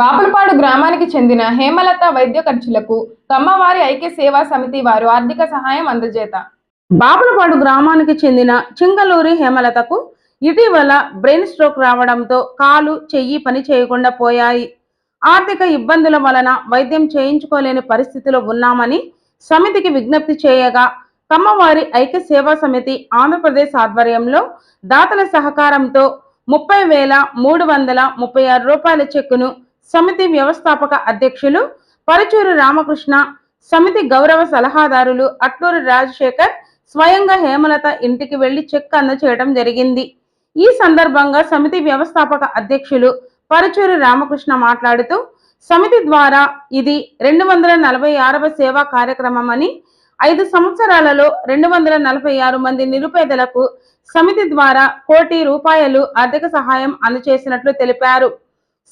బాపులపాడు గ్రామానికి చెందిన హేమలత వైద్య ఖర్చులకు కమ్మవారి ఐక్య సేవా సమితి వారు ఆర్థిక సహాయం అందజేత. బాపులపాడు గ్రామానికి చెందిన చింగలూరి హేమలతకు ఇటీవల బ్రెయిన్ స్ట్రోక్ రావడంతో కాలు చెయ్యి పని చేయకుండా పోయాయి. ఆర్థిక ఇబ్బందుల వలన వైద్యం చేయించుకోలేని పరిస్థితిలో ఉన్నామని సమితికి విజ్ఞప్తి చేయగా కమ్మవారి ఐక్య సేవా సమితి ఆంధ్రప్రదేశ్ ఆధ్వర్యంలో దాతల సహకారంతో ముప్పై వేల మూడు వందల ముప్పై ఆరు రూపాయల చెక్కును సమితి వ్యవస్థాపక అధ్యక్షులు పరుచూరు రామకృష్ణ సమితి గౌరవ సలహాదారులు అట్లూరు రాజశేఖర్ స్వయంగా హేమలత ఇంటికి వెళ్ళి చెక్ అందచేయడం జరిగింది. ఈ సందర్భంగా సమితి వ్యవస్థాపక అధ్యక్షులు పరచూరు రామకృష్ణ మాట్లాడుతూ సమితి ద్వారా ఇది రెండు వందల నలభై ఆరవ సేవా కార్యక్రమం అని ఐదు సంవత్సరాలలో రెండు వందల నలభై ఆరు మంది నిరుపేదలకు సమితి ద్వారా కోటి రూపాయలు ఆర్థిక సహాయం అందచేసినట్లు తెలిపారు.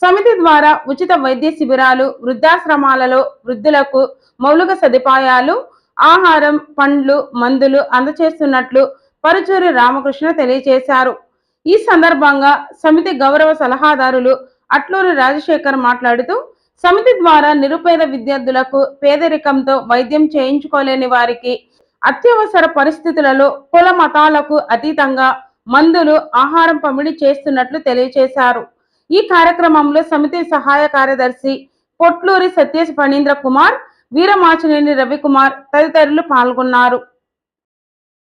సమితి ద్వారా ఉచిత వైద్య శిబిరాలు వృద్ధాశ్రమాలలో వృద్ధులకు మౌలిక సదుపాయాలు ఆహారం పండ్లు మందులు అందచేస్తున్నట్లు పరుచూరి రామకృష్ణ తెలియజేశారు. ఈ సందర్భంగా సమితి గౌరవ సలహాదారులు అట్లూరి రాజశేఖర్ మాట్లాడుతూ సమితి ద్వారా నిరుపేద విద్యార్థులకు పేదరికంతో వైద్యం చేయించుకోలేని వారికి అత్యవసర పరిస్థితులలో కుల మతాలకు అతీతంగా మందులు ఆహారం పంపిణీ చేస్తున్నట్లు తెలియజేశారు. ఈ కార్యక్రమంలో సమితి సహాయ కార్యదర్శి పొట్లూరి సత్యేష్ ఫణీంద్ర కుమార్ వీరమాచినేని రవికుమార్ తదితరులు పాల్గొన్నారు.